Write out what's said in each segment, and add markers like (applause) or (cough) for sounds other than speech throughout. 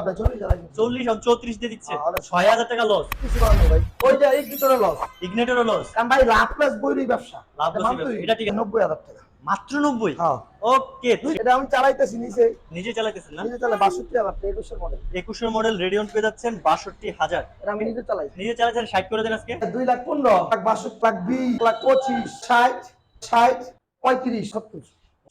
আপনি চল্লিশ হাজার কিনছি। চল্লিশ আর চৌত্রিশ দিয়ে দিচ্ছে। ছয় হাজার টাকা লস কিছু করার নেই ভাই। ওইটা এই লস ইগনেটরও লস কারণ ভাই লাভ প্লাস বইরই ব্যবসা। লাভ plus মাত্রই ব্যবসা, এটা ঠিক নব্বই হাজার টাকা। মাত্র নব্বই? হ্যাঁ। ওকে এটা আমি চালাইতেছি নিচে নিজে চালাইতেছেন না? নিজে চালাই বাষট্টি হাজার একুশের মডেল একুশের মডেল রেডিয়ন পেয়ে যাচ্ছেন বাষট্টি হাজার। এটা আমি নিজে চালাই। নিজে চালাচ্ছেন ষাট করে দেন আজকে। দুই লাখ পনেরো লাখ বাষট্টি লাখ বিশ লাখ পঁচিশ ষাট ষাট পঁয়ত্রিশ সত্তর।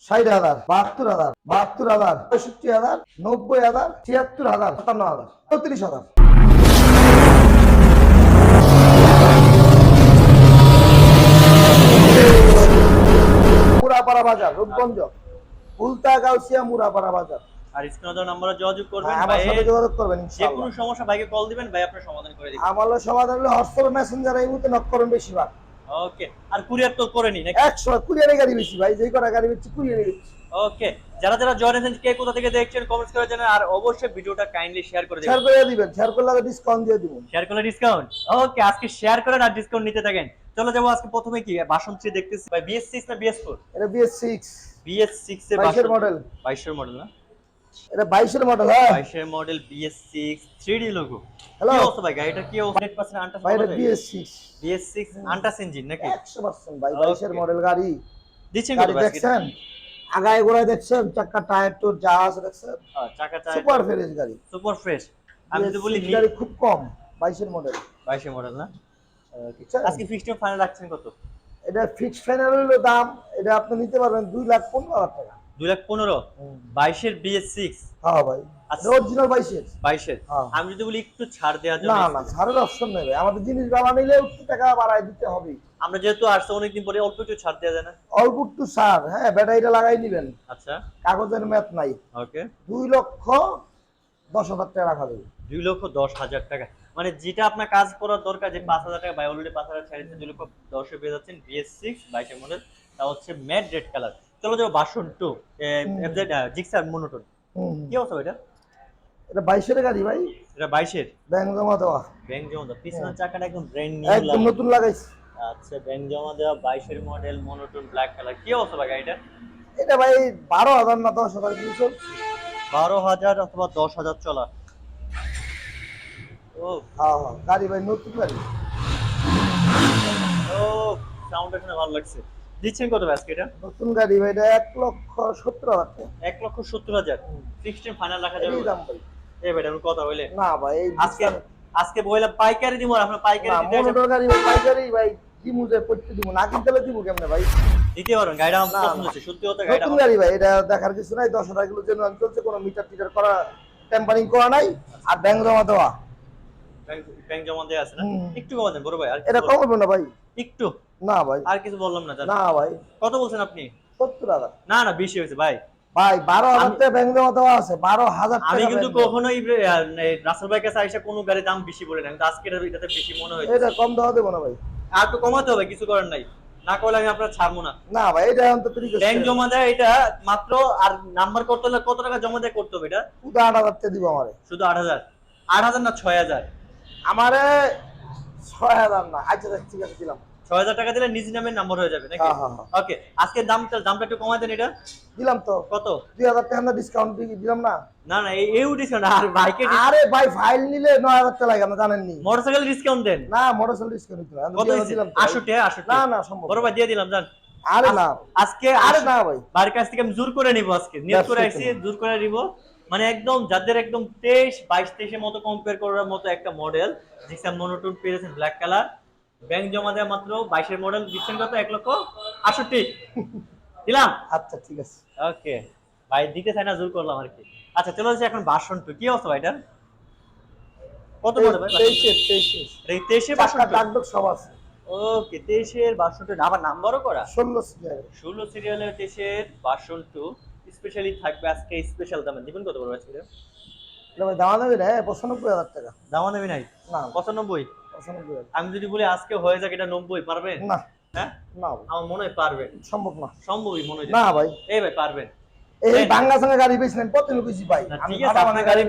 ষাট হাজার বাহাত্তর হাজার বাহাত্তর হাজার পঁয়ষট্টি হাজার নব্বই হাজার ছিয়াত্তর হাজার সাতান্ন হাজার চৌত্রিশ হাজার। মুরাপাড়া বাজার রূপগঞ্জ উল্টা গাউসিয়া মুরাপাড়া বাজার। আর স্ক্রিনে দেওয়া যোগাযোগ করবেন হ্যাঁ, আমার সাথে যোগাযোগ করবেন যে কোনো সমস্যা ভাইকে কল দিবেন ভাই আপনার সমাধান করে দিবেন আমার সমাধান হলো হোয়াটসঅ্যাপ মেসেঞ্জার এই মুহূর্তে নক করুন বেশিরভাগ। ওকে আর কুরিয়ার তো করে নি নাকি? একশো কুরিয়ারে গাড়ি বেশি ভাই যেই কটা গাড়ি বেশি কুরিয়ারে ওকে যারা যারা জয়েন আছেন কে কোথা থেকে দেখছেন কমেন্টস করে জানান আর অবশ্যই ভিডিওটা কাইন্ডলি শেয়ার করে শেয়ার করে দিবেন শেয়ার করলে ডিসকাউন্ট দিয়ে দিব শেয়ার করলে ডিসকাউন্ট ওকে আজকে শেয়ার করেন আর ডিসকাউন্ট নিতে থাকেন। চলো যাব আজকে প্রথমে কি? বাসন থ্রি দেখতেছি। ভাই বিএস সিক্স না বিএস ফোর এটা বিএস সিক্স বিএস সিক্স এর মডেল বাইশের মডেল না? এটা মডেল হ্যাঁ। Model logo Hello? কি অবস্থা ভাই? গাড়িটা কি অবস্থা? হান্ড্রেড পার্সেন্ট আন্টাস ভাই এটা বিএস সিক্স বিএস সিক্স আন্টাস ইঞ্জিন নাকি? ভাই. মডেল গাড়ি। দিচ্ছেন? দেখছেন? আগায় গোড়ায় দেখছেন? চাক্কা টায়ার দেখছেন? চাকা সুপার ফ্রেশ গাড়ি। Super fresh. আমি বলি গাড়ি খুব কম বাইশের মডেল বাইশের মডেল না? আজকে ফিক্সড ফাইনাল রাখছেন কত? এটা ফিক্স ফাইনাল হলো দাম এটা আপনি নিতে পারবেন দুই লাখ পনেরো হাজার টাকা। দুই লাখ পনেরো বাইশের বিএস সিক্স হ্যাঁ ভাই আচ্ছা। অরিজিনাল বাইশের। বাইশের। হ্যাঁ। আমি যদি বলি একটু ছাড় দেওয়ার না না ছাড়ের অপশন নেই আমাদের জিনিস বাবা নিলে একটু টাকা বাড়ায় দিতে হবে। আমরা যেহেতু আসছে অনেকদিন পরে অল্প একটু ছাড় দেওয়া যায় না? অল্প একটু সার হ্যাঁ ব্যাটারিটা লাগাই নিবেন। আচ্ছা। কাগজের ম্যাথ নাই। ওকে। দুই লক্ষ দশ হাজার টাকা রাখা যাবে। দুই লক্ষ দশ হাজার টাকা। মানে যেটা আপনার কাজ করার দরকার যে পাঁচ হাজার টাকা বাই অলরেডি পাঁচ হাজার ছেড়ে দিচ্ছে দুই লক্ষ দশে পেয়ে যাচ্ছেন বিএস সিক্স বাইশের মডেল তা হচ্ছে ম্যাট রেড কালার চলো যাব বাসন টু জিক্সার মনোটন। কি অবস্থা এটা এটা বাইশের গাড়ি ভাই। এটা বাইশের? ব্যাংক জমা দেওয়া। ব্যাংক জমা দেওয়া। পিছনের চাকাটা একদম ব্র্যান্ড একদম নতুন লাগাইছি। আচ্ছা ব্যাংক জমা দেওয়া বাইশের মডেল মনোটন ব্ল্যাক কালার কি অবস্থা ভাই গাড়িটা এটা ভাই বারো হাজার না দশ হাজার কিছু বারো হাজার অথবা দশ হাজার চলা। ও। হ্যাঁ হ্যাঁ। গাড়ি ভাই নতুন গাড়ি। ও সাউন্ডটা শুনে ভালো লাগছে। দিচ্ছেন কত আজকে এটা? নতুন গাড়ি ভাই এটা এক লক্ষ সত্তর হাজার টাকা। এক লক্ষ সত্তর হাজার। ফিক্সড ফাইনাল রাখা যাবে এই দাম ভাই এই ভাই আমি কথা হইলে না ভাই আজকে আজকে বইলাম পাইকারি দিব আপনার পাইকারি মোটর গাড়ি পাইকারি ভাই দিমু যে করতে দিব না কিনতে দিব কেমনে ভাই? দিতে পারবেন গাড়িটা আমার পছন্দ হচ্ছে সত্যি কথা গাড়িটা নতুন গাড়ি ভাই এটা দেখার কিছু নাই দশ হাজার কিলো জন্য চলছে কোনো মিটার টিটার করা টেম্পারিং করা নাই আর ব্যাংক জমা দেওয়া। ব্যাংক জমা দেওয়া আছে না? একটু কমা দেন বড় ভাই আর এটা বলবেন? না ভাই। একটু। না ভাই। আর কিছু বললাম না না ভাই। কত বলছেন আপনি? সত্তর হাজার। না না বেশি হয়েছে ভাই। ভাই বারো হাজার টাকা ব্যাংক জমা দেওয়া আছে বারো হাজার আমি কিন্তু কখনোই রাসেল ভাই কাছে আইসা কোনো গাড়ির দাম বেশি বলে না কিন্তু আজকে এটাতে বেশি মনে হয়েছে। এটা কম দেওয়া দেবো না ভাই। আর তো কমাতে হবে কিছু করার নাই। না করলে আমি আপনার ছাড়বো না। না ভাই এটা অন্তত ত্রিশ ব্যাংক জমা দেয় এটা মাত্র আর নাম্বার করতে হলে কত টাকা জমা দেয় করতে হবে এটা? শুধু আট হাজার টাকা দিব আমারে। শুধু আট হাজার। আট হাজার না ছয় হাজার? আমারে ছয় হাজার না আচ্ছা দেখ, ঠিক আছে দিলাম। ছয় হাজার টাকা দিলে নিজ নামের নাম্বার হয়ে যাবে নাকি? হ্যাঁ, হ্যাঁ, হ্যাঁ। ওকে আজকে দামটা দামটা একটু কমাই দেন এটা। দিলাম তো। কত? দুই হাজার টাকা ডিসকাউন্ট দিলাম না? না না এই এই ডিসকাউন্ট আর বাইকে আরে ভাই ফাইল নিলে নয় হাজার টাকা লাগে আপনি জানেননি। মোটরসাইকেল ডিসকাউন্ট দেন। না মোটরসাইকেল ডিসকাউন্ট হবে। কত দিলাম তো। আটষট্টি আটষট্টি। না না সম্ভব বড় ভাই দিয়ে দিলাম জান আরে না। আজকে আরে না ভাই। বাড়ির কাছ থেকে আমি জোর করে নিব আজকে নিয়োগ করে আইছি জোর করে নিব। মানে একদম যাদের একদম তেইশ বাইশ তেইশের মতো কম্পেয়ার করার মতো একটা মডেল জিক্সাম মনোটন পেয়েছেন ব্ল্যাক কালার ব্যাংক জমা দেওয়া মাত্র বাইশের মডেল দিচ্ছেন কত? এক লক্ষ আটষট্টি। (laughs) দিলাম? আচ্ছা ঠিক আছে। ওকে। ভাই দিতে চাই না জোর করলাম আর কি। আচ্ছা চলে যাচ্ছে এখন বাসন টু কি অবস্থা ভাই এটার? কত মডেল ভাই? তেইশের তেইশের। তেইশের বাসন সব আছে। ওকে তেইশের বাসন টু আবার নাম্বারও করা? ষোলো সিরিয়াল ষোলো সিরিয়ালের দেশের বাসন টু স্পেশালি থাকবে আজকে স্পেশাল দামে। দিবেন কত বড় আজকে? দামা দেবে রে পঁচানব্বই হাজার টাকা। দামা নেবে নাই? না। পঁচানব্বই? আমি যদি বলি আজকে হয়ে যাক এটা নব্বই পারবেন? না। হ্যাঁ? না আমার মনে হয় পারবেন। সম্ভব না। সম্ভবই মনে হয় না ভাই। এই ভাই পারবেন। এই এই- সঙ্গে গাড়ি বেশি নেন কত বেশি ভাই? আমি গাড়ি আমরা গাড়ি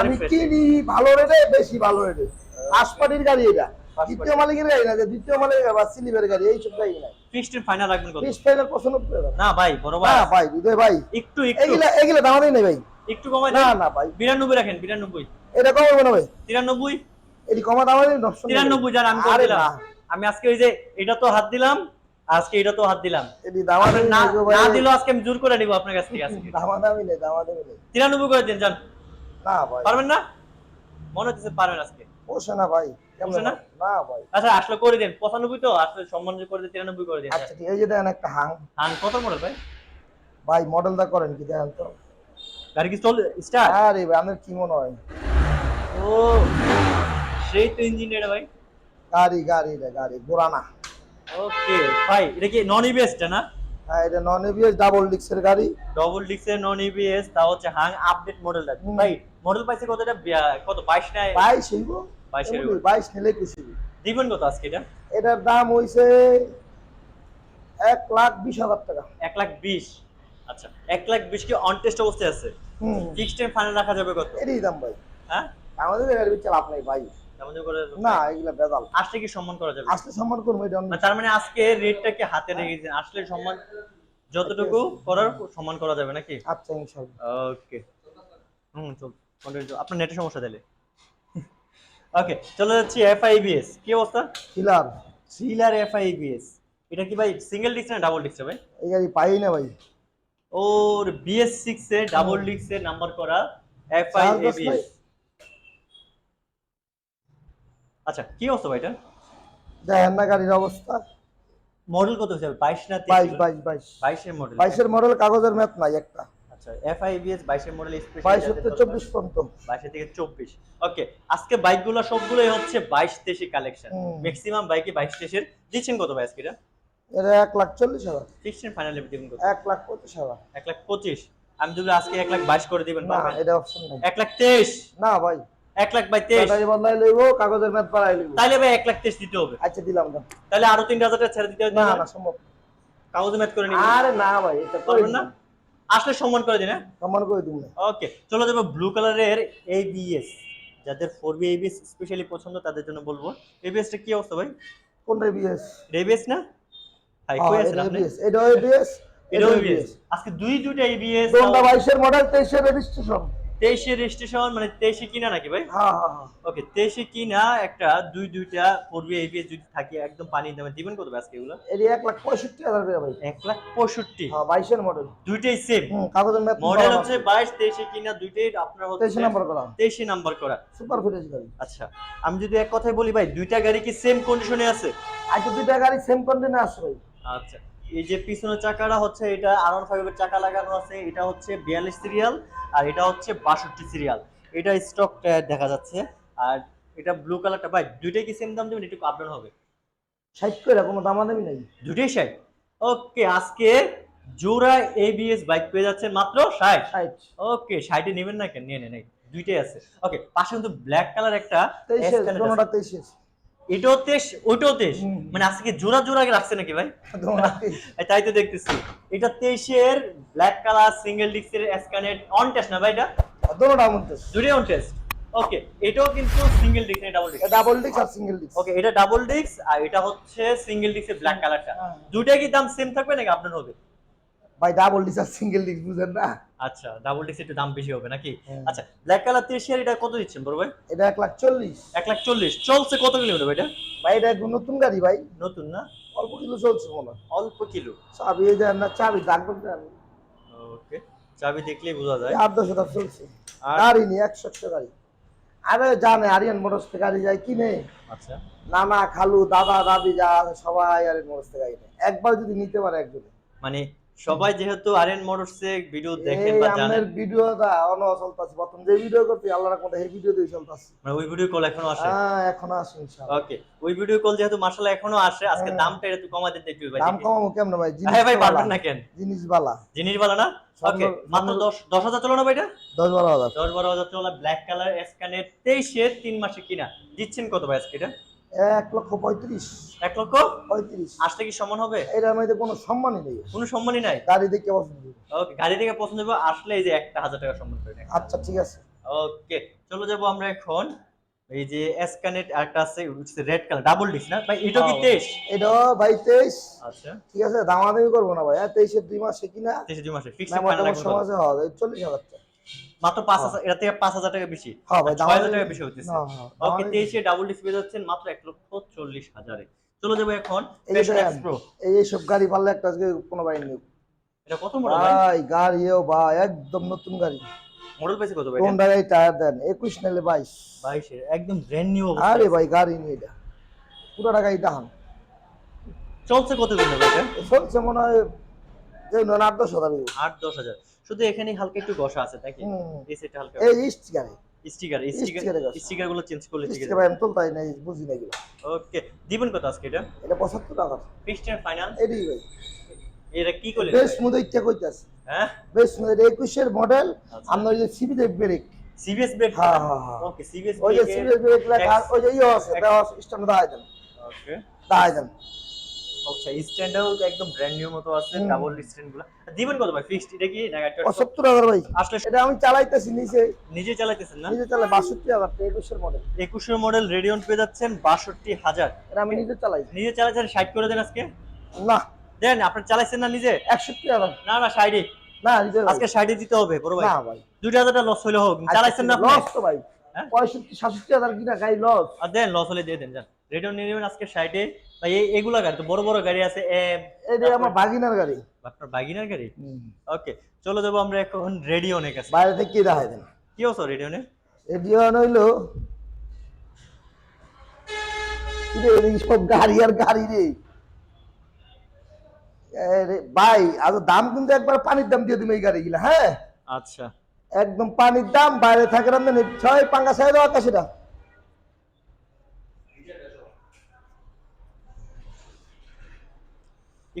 আমি কিনি ভালো রেটে বেশি ভালো রেটে। আশপাটির গাড়ি এটা। দ্বিতীয় মালিকের গাড়ি না দ্বিতীয় মালিকের বা সিলিভের গাড়ি এইসব গাড়ি না ফিক্সড ফাইনাল রাখবেন কত? বিশ ফাইনাল হাজার। না ভাই বড় না ভাই ভাই ভাই। একটু একটু। এগুলা এগুলা দাম নাই ভাই। একটু কমাই না না ভাই। বিরানব্বই রাখেন বিরানব্বই। এটা কমাবো না ভাই। তিরানব্বই? এটি কমা দাম আছে অপশন তিরানব্বই জান আমি করে দিলাম। আমি আজকে ওই যে এটা তো হাত দিলাম আজকে এটা তো হাত দিলাম। এটি দাম না না দিলেও আজকে আমি জোর করে নিব আপনার কাছ থেকে আজকে। দামা দামি নেই দামা দামি নেই। তিরানব্বই করে দিন জান না ভাই। পারবেন না? মনে হচ্ছে পারবেন আজকে। পোষে না ভাই। না? আচ্ছা আসলে করে দিন। পঁচানব্বই তো আসলে সম্মান করে দিন তিরানব্বই করে দিন। আচ্ছা ঠিক আছে এই যে দেখেন একটা হাং। হান কত মডেল ভাই? ভাই মডেলটা করেন কি দেখেন তো। গাড়ি কি চল স্টার্ট আরে ভাই আপনার কি মনে হয়? ও। সেই তো ইঞ্জিন এটা ভাই। গাড়ি গাড়ি রে গাড়ি পুরানা। ওকে ভাই এটা কি নন ইবিএস টা না? হ্যাঁ এটা নন এবিএস ডাবল ডিক্সের গাড়ি। ডবল ডিক্সের নন ইবিএস তা হচ্ছে হাং আপডেট মডেলটা। ভাই মডেল পাইছে কত এটা কত 22 না বাইশ হইব। 22 এর এমনি বাইশ নিলে খুশি দিবেন কত আজকে এটা? এটার দাম হইছে এক লাখ বিশ হাজার টাকা। 1 লাখ 20 আচ্ছা 1 লাখ 20 কি অন টেস্ট অবস্থায় আছে? ফিক্সড ফাইনাল রাখা যাবে কত? এটাই দাম ভাই। হ্যাঁ? আমাদের লাভ নাই ভাই। না এগুলা বেদাল আসলে কি সম্মান করা যাবে? আসলে সম্মান করব এটা তার মানে আজকে রেটটা কি হাতে রেখেছেন? আসলে সম্মান যতটুকু করার সম্মান করা যাবে নাকি? আচ্ছা ওকে। হুম চল আপনার নেটের সমস্যা তাহলে। ওকে চলে যাচ্ছি এফআইবিএস কি অবস্থা? কিলার থ্রিলার এফআইবিএস এটা কি ভাই সিঙ্গেল ডিস্ক না ডাবল ডিস্ক ভাই? এই গাড়ি পাই না ভাই। ওর বিএস সিক্স এ ডাবল ডিস্ক এ নাম্বার করা এফআইবিএস ভাই। আচ্ছা কি অবস্থা ভাই এটা? দেখেন না গাড়ির অবস্থা। মডেল কত হিসাবে বাইশ না বাইশ বাইশ বাইশ। বাইশের মডেল। বাইশের মডেল কাগজের ম্যাপ নাই একটা। আচ্ছা এফআইবিএস বাইশের মডেল বাইশ হতে চব্বিশ পর্যন্ত বাইশে থেকে চব্বিশ। ওকে আজকে বাইকগুলো সবগুলোই হচ্ছে বাইশ তেইশে কালেকশন ম্যাক্সিমাম বাইকে বাইশ তেইশের। দিচ্ছেন কত ভাই আজকে এটা? এটা এক লাখ চল্লিশ হাজার। ফিক্সড ফাইনালি দিবেন কত? এক লাখ পঁচিশ হাজার। এক লাখ পঁচিশ। আমি যদি আজকে এক লাখ বাইশ করে দিবেন না এটা অপশন নাই। এক লাখ তেইশ? না ভাই। এক লাখ বাই তেইশ বদলাই লইব কাগজের ম্যাপ বাড়াই লইব তাহলে ভাই এক লাখ তেইশ দিতে হবে আচ্ছা দিলাম না তাহলে আরও তিন হাজার টাকা ছেড়ে দিতে হবে না না সম্ভব না। কাগজে করে নিবেন আরে না ভাই এটা পারবেন না আসলে সম্মান করে দিন হ্যাঁ সম্মান করে দিব না ওকে চলে যাব ব্লু কালারের এবিএস যাদের ফোর বি এবিএস স্পেশালি পছন্দ তাদের জন্য বলব এবিএস টা কি অবস্থা ভাই কোনটা বিএস এবিএস না হাই আছেন আপনি এটা এবিএস এটা এবিএস আজকে দুই দুইটা এবিএস কোনটা বাইশের মডেল তেইশের রেজিস্ট্রেশন তেইশে রেজিস্ট্রেশন মানে তেইশে কিনা নাকি ভাই? হ্যাঁ হ্যাঁ হ্যাঁ। ওকে তেইশে কিনা একটা দুই দুইটা ফোর বি এবিএস যদি থাকে একদম পানির দামে দিবেন কত আজকে এগুলো? এটি এক লাখ পঁয়ষট্টি হাজার করে ভাই। এক লাখ পঁয়ষট্টি। হ্যাঁ বাইশের মডেল দুইটাই সেম কাগজের মডেল হচ্ছে বাইশ তেইশে কিনা দুইটাই আপনার তেইশে নাম্বার করা। তেইশে নাম্বার করা। সুপার ফিটেজ গাড়ি আচ্ছা আমি যদি এক কথায় বলি ভাই দুইটা গাড়ি কি সেম কন্ডিশনে আছে? আজকে দুইটা গাড়ি সেম কন্টেনে আসছে ভাই। আচ্ছা। এই যে পিছনের চাকাটা হচ্ছে এটা ফাইভের চাকা লাগানো আছে এটা হচ্ছে বিয়াল্লিশ সিরিয়াল আর এটা হচ্ছে বাষট্টি সিরিয়াল এটা স্টক দেখা যাচ্ছে। আর এটা ব্লু কালারটা ভাই দুইটাই কি সেম দাম দেবেন? একটু আপডাউন হবে। ষাট করে কোনো দামাদামি নেই। দুইটাই ষাট? ওকে আজকে জোড়া এবিএস বাইক পেয়ে যাচ্ছে মাত্র ষাট। ষাট। ওকে ষাটে নেবেন না কেন? নিয়ে নেন দুইটাই আছে। ওকে পাশে কিন্তু ব্ল্যাক কালার একটা তেইশে এটাও তেইশ ওইটাও তেইশ মানে আজকে জোড়া জোড়া রাখছে নাকি ভাই? (laughs) তাই তো দেখতেছি। এটা তেইশের ব্ল্যাক কালার সিঙ্গেল ডিস্কের এসকানেট অন টেস্ট না ভাই এটা? দোনোটা মধ্যে দুটোই অন টেস্ট ওকে এটাও কিন্তু single disc double disc double ডিক্স আর সিঙ্গেল ডিক্স ওকে এটা ডাবল ডিস্ক আর এটা হচ্ছে সিঙ্গেল ডিস্কের ব্ল্যাক কালারটা। দুইটাই কি দাম সেম থাকবে নাকি আপনার হবে? ভাই ডাবল ডিক্স আর সিঙ্গেল ডিক্স বুঝেন না? আচ্ছা ডাবল ডিস্ক একটু দাম বেশি হবে নাকি? হ্যাঁ। আচ্ছা ব্ল্যাক কালার তেইশের এটা কত দিচ্ছেন বড় ভাই? এটা এক লাখ চল্লিশ। এক লাখ চল্লিশ। চলছে কত কিলোমিটার ভাই এটা? ভাই এটা নতুন গাড়ি ভাই। নতুন না? অল্প কিলো চলছে মনে অল্প কিলো। চাবি এই দেন না চাবি দেন। ওকে চাবি দেখলেই বোঝা যায়। আট দশ হাজার চলছে। গাড়ি নেই একশো একশো গাড়ি। আরে জানে আরিয়ান মোটরস থেকে গাড়ি যায় কিনে। আচ্ছা। নানা খালু দাদা দাদি যা সবাই আরিয়ান মোটরস থেকে গাড়ি নেয়। একবার যদি নিতে পারে একজনে। মানে সবাই যেহেতু আরএন মোটরসে ভিডিও দেখেন বা জানেন। ভিডিওটা অন চলতেছে। প্রথম যে ভিডিও করতে আল্লাহর মধ্যে এই ভিডিও দিয়ে চলতেছে। মানে ওই ভিডিও কল এখনও আসে? হ্যাঁ এখন আসে ইনশাআল্লাহ। ওকে ওই ভিডিও কল যেহেতু মাশাআল্লাহ এখনও আসে আজকে হ্যাঁ। দামটা একটু কমা দিতে একটু ভাই দাম কমাবো কেমন ভাই? জিনিস ভাই পারবেন না কেন? জিনিস বালা জিনিস বালা না ওকে মাত্র সামনে- দশ দশ হাজার চলো না ভাইটা? দশ বারো হাজার। দশ বারো হাজার চলো ব্ল্যাক কালার স্ক্যানের তেইশের তিন মাসে কিনা। দিচ্ছেন কত ভাই আজকে এটা? এক লক্ষ পঁয়ত্রিশ। এক লক্ষ পঁয়ত্রিশ। আসলে কি সমান হবে? এটার মধ্যে কোনো সম্মানই নেই। কোনো সম্মানই নাই? গাড়ি দেখে পছন্দ ওকে গাড়ি থেকে পছন্দ হবে আসলে এই যে একটা হাজার টাকা সম্মান করে আচ্ছা ঠিক আছে। ওকে চলে যাব আমরা এখন। এই যে এসকানেট আরেকটা আছে রেড কালার ডাবল ডিস্ক না? ভাই এটা কি হ্যাঁ। তেইশ? এটাও ভাই তেইশ। আচ্ছা। ঠিক আছে দামাদামি করব না ভাই। হ্যাঁ তেইশের দুই মাসে কিনা? তেইশে দুই মাসে ফিক্সড না ফাইনাল সমাজে হওয়া যায় চল্লিশ হাজার টাকা। মাত্র পাঁচ হাজার এটা থেকে পাঁচ হাজার টাকা বেশি। হ্যাঁ ভাই টাকা বেশি না, ওকে দামাদামি- তেইশে ডাবল ডিসপ্লে যাচ্ছেন মাত্র এক লক্ষ চল্লিশ হাজারে। চলে যাব এখন এই এই এইসব গাড়ি পারলে একটা আজকে কোনো বাইর নেই। এটা কত মডেল ভাই? ভাই গাড়িও ভাই একদম নতুন গাড়ি। মডেল পাইছে কত ভাই কোন জায়গায় টায়ার দেন একুশ নাইলে বাইশ। বাইশের একদম ব্র্যান্ড নিউ আরে ভাই গাড়ি নিয়ে এটা। পুরো টাকাই দাহান চলছে কত দিন ভাই এটা? চলছে মনে হয় আট দশ হাজার। আট দশ হাজার। শুধু এখানে হালকা একটু ঘষা আছে তাই কি? এই সেটটা হালকা এই স্টিকার স্টিকার এর ঘষা। স্টিকারগুলো চেঞ্জ করলে ঠিক আছে। ভাই আমি তুলতাই নাই বুঝি না এগুলো। ওকে দিবেন কত আজকে এটা? এটা পঁচাত্তর টাকা। ফিক্সড ফাইনাল এটাই ভাই। এটা কি করলেন বেশ স্মুথ ইচ্ছা কইতাছে। হ্যাঁ? বেশ স্মুথ এটা একুশের মডেল। আমরা যে সিবি দেব ব্রেক সিবিএস ব্রেক হ্যাঁ হ্যাঁ হ্যাঁ। ওকে সিবিএস ওই যে ব্রেক সিবি ব্রেক আর ওই যে ইয়ে আছে দেওয়া স্ট্যান্ড দাঁড়ায় দেন ওকে দাঁড়ায় দেন আচ্ছা স্ট্যান্ডাও একদম ব্র্যান্ড নিউ মতো আছে ডাবল দিবেন কত ভাই? ফিক্সড এটা কি না ভাই। আসলে এটা আমি চালাইতেছি নিচে নিজে চালাইতেছেন না? নিজে চালাই বাষট্টি হাজার টাকা একুশের মডেল একুশের মডেল রেডিয়ন পেয়ে যাচ্ছেন বাষট্টি হাজার। এটা আমি নিজে চালাই। নিজে চালাইছেন ষাট করে দেন আজকে? না। দেন আপনার চালাইছেন না নিজে? একষট্টি হাজার। না না ষাটে না নিজে আজকে ষাটে দিতে হবে বড় ভাই। না ভাই। দুইটা হাজারটা লস হলে হোক। চালাইছেন না আপনি? লস তো ভাই। হ্যাঁ? পঁয়ষট্টি সাতষট্টি হাজার কিনা গাড়ি লস আর দেন লস হলে দিয়ে দেন যান। রেডিয়ন নিয়ে নেবেন আজকে ষাটে ভাই এগুলা গাড়ি তো বড় বড় গাড়ি আছে এটা আমার বাগিনার গাড়ি। আপনার বাগিনার গাড়ি? ওকে চলো যাব আমরা এখন রেডিওনের কাছে। বাইরে থেকে কি দেখাই দেন? কি অবস্থা রেডিওনে? এডিও হইল সব গাড়ি আর গাড়ি রে। ভাই আজ দাম কিন্তু একবার পানির দাম দিয়ে দিবে এই গাড়িগুলা হ্যাঁ? আচ্ছা। একদম পানির দাম বাইরে থাকে ছয় পাঙ্গা ছয় দেওয়া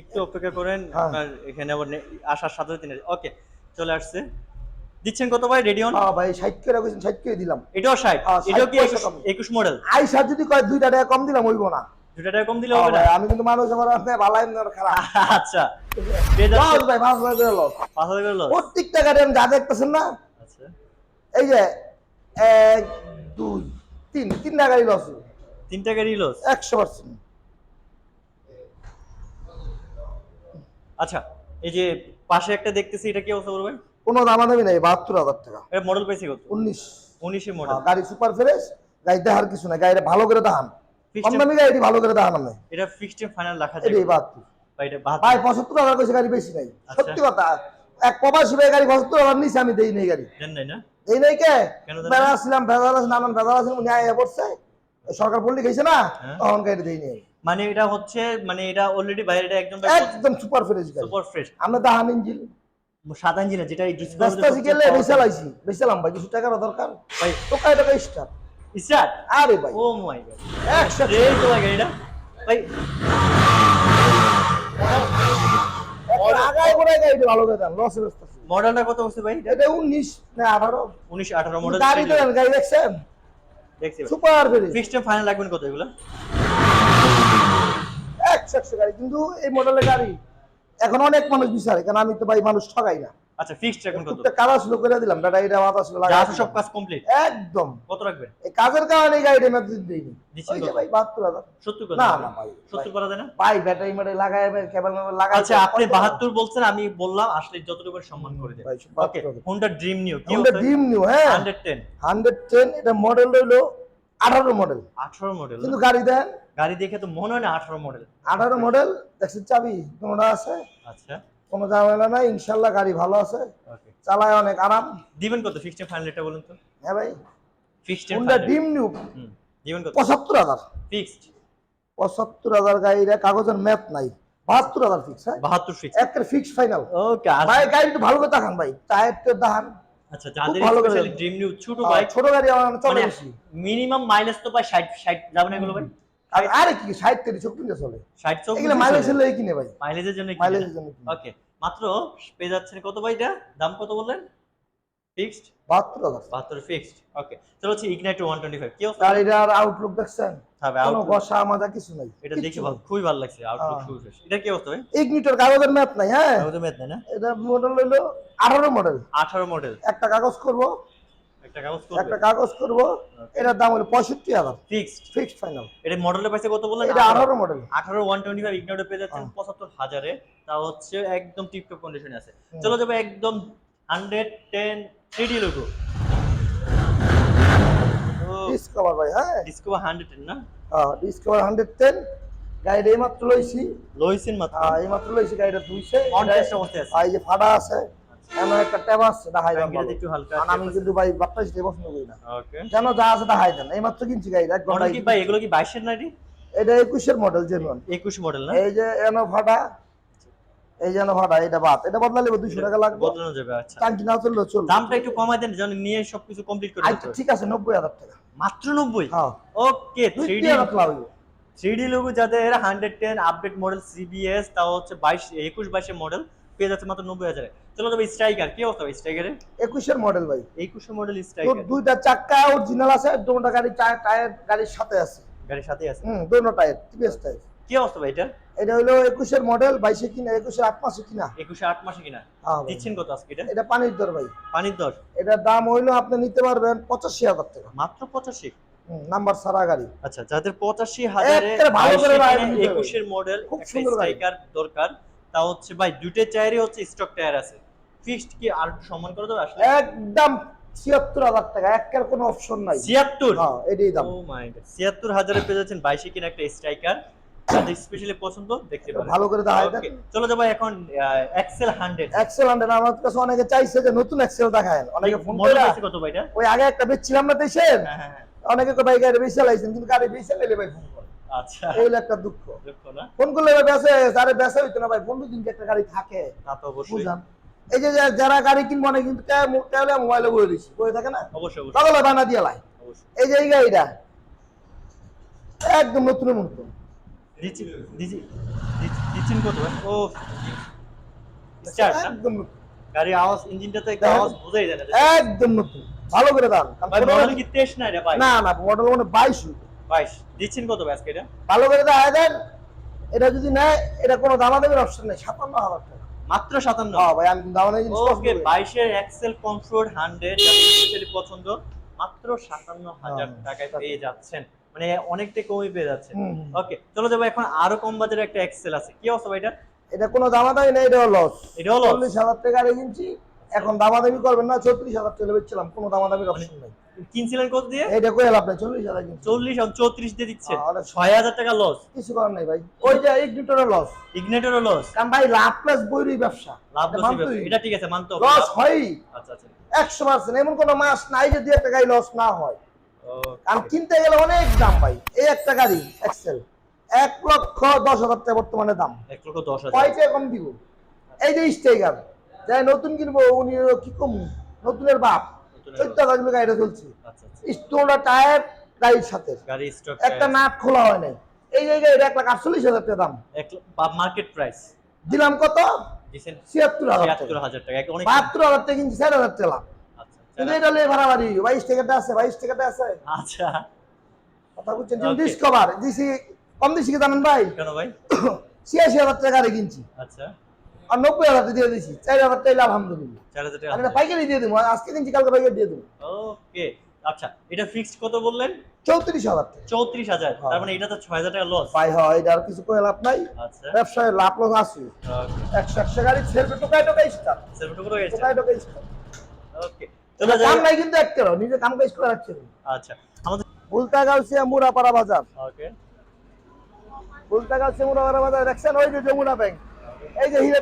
একটু অপেক্ষা করেন হ্যাঁ। আপনার এখানে আবার আসার সাথে সাথে ওকে চলে আসছে। দিচ্ছেন কত ভাই রেডি অন হ্যাঁ ভাই 60 করে কইছেন 60 করে দিলাম। এটাও 60 হ্যাঁ, এটাও কি 21 মডেল আই স্যার যদি কয় 2 টাকা কম দিলাম হইব না। 2 টাকা কম দিলে হবে না? আমি কিন্তু মানুষ আমার আপনি ভালো না খারাপ আচ্ছা। লস ভাই 5000 করে লস 5000 করে লস। প্রত্যেক টাকা আমি যা দেখতেছেন না? আচ্ছা। এই যে 1 2 3 তিন টাকা লস। তিন টাকা লস? 100% আচ্ছা এই যে পাশে একটা দেখতেছি এটা কি অবস্থা বলবে কোনো দামাদামি নেই বাহাত্তর হাজার টাকা। এটা মডেল পাইছি কত? উনিশ। উনিশে মডেল গাড়ি সুপার ফ্রেশ গাড়ি দেখার কিছু না গাড়িটা ভালো করে কম দামি গাড়ি ভালো করে দেখান আমি এটা ফিক্সড ফাইনাল রাখা যায় এটাই বাহাত্তর। ভাই পঁচাত্তর হাজার কইছে গাড়ি বেশি নাই। আচ্ছা। সত্যি কথা এক প্রবাসী ভাই গাড়ি পঁচাত্তর হাজার নিচে আমি দেই নেই গাড়ি। দেন নাই না? এই নাই কে? বেড়া? আসছিলাম ভেজাল আছে নানান ভেজাল আছে উনি আয়া পড়ছে। সরকার পল্লী খাইছে না হ্যাঁ। তখন গাড়ি দেই নেই। মানে এটা হচ্ছে মানে এটা অলরেডি বাইরে এটা একদম একদম সুপার ফ্রেশ গাড়ি। সুপার ফ্রেশ আমরা দাহান ইঞ্জিন। সাদা ইঞ্জিন যেটা এই ডিসপ্লে রাস্তা গেলে বেচালাইছি বেচালাম ভাই কিছু টাকার দরকার। ভাই। টোকায় টাকা স্টার স্টার্ট আরে ভাই। ও মাই গড একশো এই তো ভাই গাড়িটা। ভাই। আগায় গোড়ায় গাড়িটা ভালো মডেলটা কত হচ্ছে ভাই? এটা উনিশ না আঠারো। উনিশ আঠারো মডেল গাড়ি দেন গাড়ি দেখছেন? দেখছি সুপার ফ্রেশ ফিক্সড ফাইনাল রাখবেন কত এগুলো? একশো একশো গাড়ি কিন্তু এই মডেলের গাড়ি এখন অনেক মানুষ বিচারে কারণ আমি তো ভাই মানুষ ঠগাই না। আচ্ছা ফিক্সড রাখবেন কত? কাজ ছিল করে দিলাম দাদা এটা মাথা ছিল যা সব কাজ কমপ্লিট একদম। কত রাখবেন? এই কাজের কারণে গাড়িটা আমি দিইনি। দিচ্ছেন ওই যে কত? ভাই বাহাত্তর হাজার। সত্তর না, না, ভাই, সত্তর করা যায় না? ভাই ব্যাটারি ম্যাটারি লাগাই কেবল মেবল আচ্ছা আপনি বাহাত্তর বলছেন আমি বললাম আসলে যতটুকু সম্মান করে দেন। Okay Honda Dream new dream new হ্যাঁ। এটা মডেল রইল আঠারো মডেল আঠারো মডেল কিন্তু গাড়ি দেন। গাড়ি দেখে তো মনে হয় না আঠারো মডেল আঠারো মডেল দেখছেন চাবি কোনোটা আছে? আচ্ছা। কোনো ঝামেলা নাই ইনশাল্লাহ গাড়ি ভালো আছে। চালায় অনেক আরাম। দিবেন কত ফিক্সড ফাইনাল এটা বলুন তো? হ্যাঁ ভাই। ফিক্সড হুন্ডা ডিম নিউ দিবেন কত? পঁচাত্তর হাজার। ফিক্সড পঁচাত্তর হাজার গাড়িটা কাগজের ম্যাথ নাই। বাহাত্তর হাজার ফিক্স হ্যাঁ? বাহাত্তর ফিক্সড একের ফিক্স ফাইনাল ওকে ভাই গাড়ি একটু ভালো করে দেখান ভাই। টায়ার তো দেখান আচ্ছা যাদের স্পেশালি ড্রিম নিউ ছোট বাইক ছোট গাড়ি আমার চলে মানে বেশি। মিনিমাম মাইলেজ তো পায় ষাট ষাট যাবে না এগুলো ভাই? আর আরে কি ষাট তিরিশ চল্লিশ চলে। ষাট চৌক এগুলো মাইলেজ হলে কিনে ভাই। মাইলেজের জন্য মাইলেজের জন্য। ওকে মাত্র পেয়ে যাচ্ছেন কত ভাই এটা? দাম কত বললেন? ফিক্সড বাহাত্তর হাজার। বাহাত্তর ফিক্সড ওকে চলো হচ্ছে ইগনাইট ওয়ান টোয়েন্টি ফাইভ কি অবস্থা? গাড়িটার আউটলুক দেখছেন? হবে কোনো মাজা কিছু নাই এটা দেখে ভালো খুবই ভালো লাগছে আউটলুক হ্যাঁ। এটা কি অবস্থা ভাই? ইগনিটর কাগজের ম্যাথ নাই হ্যাঁ। আমাদের ম্যাথ না? এটা মডেল হইল আঠারো মডেল আঠারো মডেল একটা কাগজ করব একটা কাগজ একটা কাগজ করব এটার দাম হলো পঁয়ষট্টি হাজার। ফিক্সড ফিক্সড ফাইনাল এটা মডেলে পাইছে কত বললেন? এটা আঠারো। মডেল আঠারো ওয়ান টোয়েন্টি ফাইভ ইগনোটে পেয়ে যাচ্ছেন হ্যাঁ। পঁচাত্তর হাজারে। তা হচ্ছে একদম টিপটপ কন্ডিশনে আছে। চলো যাবে একদম hundred ten three D logo ও ডিসকভার ভাই হ্যাঁ? ডিসকভার হান্ড্রেড না? হ্যাঁ ডিসকভার হান্ড্রেড টেন গাড়িটা এইমাত্র লইছি। লইসিন মাত্র? হ্যাঁ এইমাত্র লইছি গাড়িটা দুইছে অন টেস্ট অবস্থায় আছে। আর এই যে ফাড়া আছে এমন একটা ট্যাব আছে দেখাই দাম একটু হালকা কারণ আমি কিন্তু ভাই বাপ্পাই সেটাই পছন্দ করি না ওকে কেন যা আছে দেখাই দেন। এইমাত্র কিনছি গাড়িটা এক মডেল কি ভাই এগুলো কি 22 এর নাকি এটা একুশের মডেল জেনুয়ান 21 মডেল না? এই যে এনো ফাটা এই যে এনো ফাটা এটা বাদ। এটা বদলালে দুইশো টাকা লাগবে। বদলানো যাবে আচ্ছা। টাঙ্কি না চললে চলবে দামটা একটু কমাই দেন যেন নিয়ে সবকিছু কমপ্লিট করে আচ্ছা ঠিক আছে নব্বই হাজার টাকা। মাত্র 90 হ্যাঁ। ওকে 3D হাজার টাকা 3D লোগো যাদের 110 আপডেট মডেল সিবিএস তাও হচ্ছে 22 21 22 মডেল পেয়ে যাচ্ছে মাত্র 90000 এ চলো তবে স্ট্রাইকার কি অবস্থা ভাই স্ট্রাইকারের একুশের মডেল ভাই। 21 মডেল স্ট্রাইকার দুইটা চাক্কা অরিজিনাল আছে দুটো গাড়ি টায়ার গাড়ির সাথে আছে। গাড়ির সাথে আছে। হুম দুটো টায়ার টিভিএস টায়ার। কি অবস্থা ভাই এটা? এটা হলো একুশের মডেল বাইশে কিনা একুশে আট মাসে কিনা? 21 8 মাসে কিনা? হ্যাঁ দিচ্ছেন কত আজকে এটা? এটা পানির দর ভাই। পানির দর? এটার দাম হইল আপনি নিতে পারবেন পঁচাশি হাজার টাকা। মাত্র 85 হুম, নাম্বার সারা গাড়ি। আচ্ছা যাদের পঁচাশি হাজারে। একুশের মডেল স্ট্রাইকার দরকার। তা হচ্ছে ভাই দুইটা টায়ারই হচ্ছে স্টক টায়ার আছে। ফিক্সড কি আর সম্মান করে দেবে আসলে? একদম ছিয়াত্তর হাজার টাকা একের কোনো অপশন নাই। ছিয়াত্তর? হ্যাঁ এটাই দাম। ও মাই গড ছিয়াত্তর হাজারে পেয়ে যাচ্ছেন বাইশে কিনা একটা স্ট্রাইকার যাদের স্পেশালি পছন্দ দেখতে পারেন। ভালো করে দেখাই দেন। চলো যাব এখন এক্সেল হান্ড্রেড এক্সেল হান্ড্রেড আমার কাছে অনেকে চাইছে যে নতুন এক্সেল দেখায়। অনেকে ফোন করে কত ভাইটা? ওই আগে একটা বেচছিলাম না দেশের হ্যাঁ হ্যাঁ হ্যাঁ। অনেকে কয় ভাই গাড়ি বেচে লাইছেন কিন্তু গাড়ি বেচে লাইলে ভাই ফোন করে। আচ্ছা। এই একটা দুঃখ। দেখো না? ফোন করলে ভাই বেচে আরে বেচা হইতো না ভাই পনেরো দিন কি একটা গাড়ি থাকে। তা তো অবশ্যই। বুঝলাম। এই যে যারা গাড়ি কিনবো না কিন্তু মোবাইলে বলে দিচ্ছি বলে থাকে না? অবশ্যই অবশ্যই। তাহলে বানা দিয়ে লাই। এই যে এই গাড়িটা একদম নতুনের মতো। দিচ্ছেন কত ও একদম গাড়ির আওয়াজ ইঞ্জিনটা তো একটা দেখেন। আওয়াজ বোঝাই যায় না। একদম নতুন। ভালো করে দাম মডেল কি তেইশ না এটা ভাই না না মডেল মানে বাইশ বাইশ। দিচ্ছেন কত ভাই আজকে এটা? ভালো করে দেখা দেন। এটা যদি নেয় এটা কোনো দামাদামির অপশন নেই। সাতান্ন হাজার টাকা। মাত্র সাতান্ন? হ্যাঁ ভাই আমি দামাদামি জিনিস ওকে করি। না। বাইশের এক্সেল কমফোর্ট হান্ড্রেড স্পেশালি পছন্দ মাত্র সাতান্ন হাজার হ্যাঁ, টাকায় পেয়ে যাচ্ছেন। মানে অনেকটাই কমই পেয়ে হুম। ওকে চলো যাব এখন আরও কম বাজারের একটা এক্সেল আছে। কি অবস্থা ভাই এটা? এটা কোনো দামাদামি নেই এটা লস এটাও loss? চল্লিশ হাজার টাকা গাড়ি কিনছি এখন দামাদামি করবেন না ছত্রিশ হাজার টাকা বেচছিলাম কোনো দামাদামির অপশন নেই। কিনছিলেন কত দিয়ে? এইটা কই লাভ নাই চল্লিশ হাজার কিনছি চল্লিশ আর চৌত্রিশ দিয়ে দিচ্ছেন অনেক- ছয় হাজার টাকা লস কিছু করার নাই ভাই। ওই যে ইগনিটরের লস ইগনেটরও লস কারণ ভাই লাভ প্লাস বইরই ব্যবসা। লাভ এটা লসই এটা ঠিক আছে মানতে হবে। লস হয় আচ্ছা আচ্ছা। একশো পার্সেন্ট এমন কোনো মাস নাই যে দিয়ে একটা লস না হয়। কারণ কিনতে গেলে অনেক দাম ভাই। এই একটা গাড়ি এক্সেল এক লক্ষ দশ হাজার টাকা বর্তমানে দাম। এক লক্ষ দশ হাজার। কম দিব? এই যে স্টেগার যাই নতুন কিনবো উনি কি কম? নতুনের বাপ। চোদ্দ হাজার কিলো গাড়িটা চলছে। আচ্ছা আচ্ছা। স্টোনটা টায়ার গাড়ির সাথে। একটা নাট খোলা হয় নাই। এই যে গাড়িটা এক লাখ আটচল্লিশ হাজার টাকা দাম। মার্কেট প্রাইস দিলাম কত? ছিয়াত্তর হাজার টাকা। বাহাত্তর হাজার টাকা কিনছি ষাট হাজার টাকা লাভ। কিন্তু এটা বাইশ টাকাটা আছে বাইশ টাকাটা আছে। আচ্ছা। কথা Okay. ডিসকভার দিছি কম দিছি কি জানেন ভাই? কেন ভাই? ছিয়াশি হাজার টাকা গাড়ি কিনছি। আচ্ছা। আর নব্বই হাজার দিয়ে দিছি চার হাজার টাকা আলহামদুলিল্লাহ। চার হাজার টাকা পাইকারি দিয়ে দেবো আজকে কিনছি কালকে পাইকারি দিয়ে দেবো। ওকে আচ্ছা এটা ফিক্সড কত বললেন? চৌত্রিশ হাজার চৌত্রিশ হাজার। তার মানে এটা তো ছয় হাজার টাকা লস ভাই হয় এটা আর কিছু করে লাভ নাই। আচ্ছা। ব্যবসায় লাভ লস আছে। একশো একশো গাড়ি ছেড়বে টোকায় স্টার টোকায় স্টার ওকে কাম নিজে কাম কাজ করে রাখছে আচ্ছা আমাদের বুলতা মুরাপাড়া বাজার। ওকে। বুলতা মুরাপাড়া বাজার দেখছেন? ওই যে যমুনা ব্যাংক। এই যে হিরা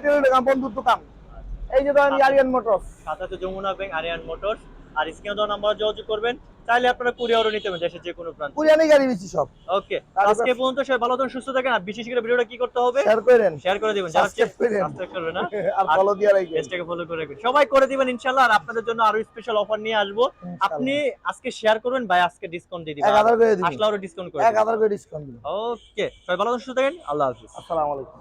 বন্ধুর দোকান এই যে ধরেন আরিয়ান মোটরস সাথে যমুনা ব্যাংক আরিয়ান মোটরস আর স্ক্রিনে দেওয়া নাম্বার যোগাযোগ করবেন। চাইলে আপনারা কুরিয়ারও নিতে পারেন দেশের যে কোনো প্রান্ত কুরিয়ানি গাড়ি বেশি সব। ওকে আজকে পর্যন্ত সবাই ভালো থাকুন সুস্থ থাকেন আর বিশেষ করে ভিডিওটা কি করতে হবে? শেয়ার করেন। শেয়ার করে দিবেন Subscribe করেন। সাবস্ক্রাইব করবে না? (laughs) আর ফলো দিয়ে রাখবেন। পেজটাকে ফলো করে রাখবেন। সবাই করে দিবেন ইনশাআল্লাহ আর আপনাদের জন্য আরও স্পেশাল অফার নিয়ে আসব। আপনি আজকে শেয়ার করবেন ভাই আজকে ডিসকাউন্ট দিয়ে দিবেন। হাজার করে দিবেন আসলে আরও ডিসকাউন্ট করে এক হাজার করে ডিসকাউন্ট দিবেন। ওকে সবাই ভালো থাকুন সুস্থ থাকেন আল্লাহ হাফিজ। আসসালামু আলাইকুম।